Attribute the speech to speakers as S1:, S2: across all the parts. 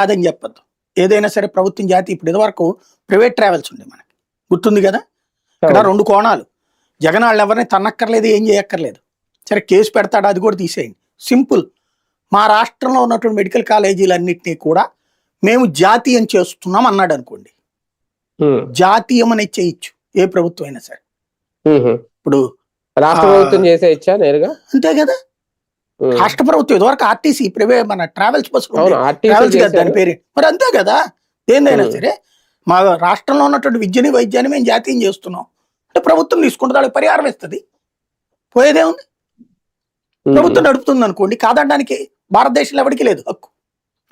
S1: అదని చెప్పొద్దు. ఏదైనా సరే ప్రభుత్వం జాతి ఇప్పుడు ఇదివరకు ప్రైవేట్ ట్రావెల్స్ ఉండే మనకి. గుర్తుంది కదా? ఇక్కడ. రెండు కోణాలు. జగన్ వాళ్ళు ఎవరిని తన్నక్కర్లేదు ఏం చేయక్కర్లేదు. సరే కేసు పెడతాడు అది కూడా తీసేయండి. సింపుల్. మా రాష్ట్రంలో ఉన్నటువంటి మెడికల్ కాలేజీలన్నింటినీ కూడా మేము జాతీయం చేస్తున్నాం అన్నాడు అనుకోండి. జాతీయం అనేది చేయొచ్చు ఏ ప్రభుత్వం అయినా సరే. ఇప్పుడు
S2: రాష్ట్ర ప్రభుత్వం చేసే ఇచ్చా నేరుగా?
S1: అంతే కదా. రాష్ట్ర ప్రభుత్వం ఇదివరకు ఆర్టీసీ ప్రైవేట్ మన ట్రావెల్స్.
S2: ఆర్టీసీ
S1: ట్రావెల్స్ దాని. పేరు. మరి అంతే కదా?
S2: ఉమ్.
S1: సరే మా రాష్ట్రంలో ఉన్నటువంటి విద్యని వైద్యాన్ని మేము జాతీయం చేస్తున్నాం. అంటే ప్రభుత్వం తీసుకుంటే దానికి పరిహారం ఇస్తుంది. పోయేదే ఉంది.
S2: ఉమ్,
S1: ప్రభుత్వం నడుపుతుంది అనుకోండి కాదనడానికి భారతదేశంలో ఎవరికి లేదు హక్కు.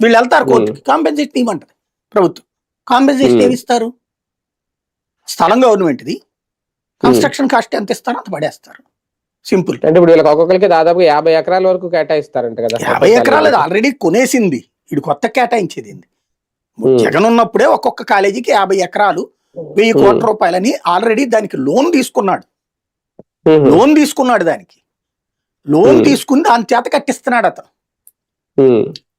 S1: వీళ్ళు వెళ్తారు కోర్టుకి కాంపెన్సేషన్ ఇవ్వమంటది ప్రభుత్వం. కాంపెన్సేషన్. ఏమి ఇస్తారు? స్థలం గవర్నమెంట్ది కన్స్ట్రక్షన్ కాస్ట్ ఎంత ఇస్తారో అంత పడేస్తారు. సింపుల్.
S2: అంటే ఇప్పుడు వీళ్ళకి ఒక్కొక్కరికి దాదాపు యాభై ఎకరాల వరకు కేటాయిస్తారంట కదా.
S1: యాభై ఎకరాలు ఆల్రెడీ కొనేసింది. ఇది కొత్త కేటాయించేది. జగన్ ఉన్నప్పుడే ఒక్కొక్క కాలేజీకి యాభై ఎకరాలు వెయ్యి. కోట్ల రూపాయలని ఆల్రెడీ దానికి లోన్ తీసుకున్నాడు. లోన్ తీసుకున్నాడు దానికి. లోన్. తీసుకుని దాని చేత కట్టిస్తున్నాడు అతను.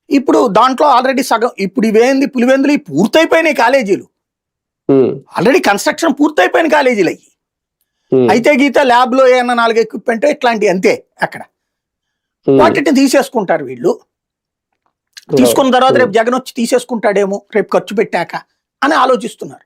S1: ఇప్పుడు దాంట్లో ఆల్రెడీ సగం ఇప్పుడు ఇవేంది పులివెందులు? పూర్తయిపోయినాయి కాలేజీలు. ఆల్రెడీ కన్స్ట్రక్షన్ పూర్తయిపోయిన కాలేజీలు అయ్యి. అయితే గీత ల్యాబ్లో ఏమన్నా నాలుగు ఎక్విప్మెంట్ ఇట్లాంటివి అంతే అక్కడ. వాటిని తీసేసుకుంటారు వీళ్ళు. తీసుకున్న తర్వాత రేపు జగన్ వచ్చి తీసేసుకుంటాడేమో రేపు ఖర్చు పెట్టాక అని ఆలోచిస్తున్నారు.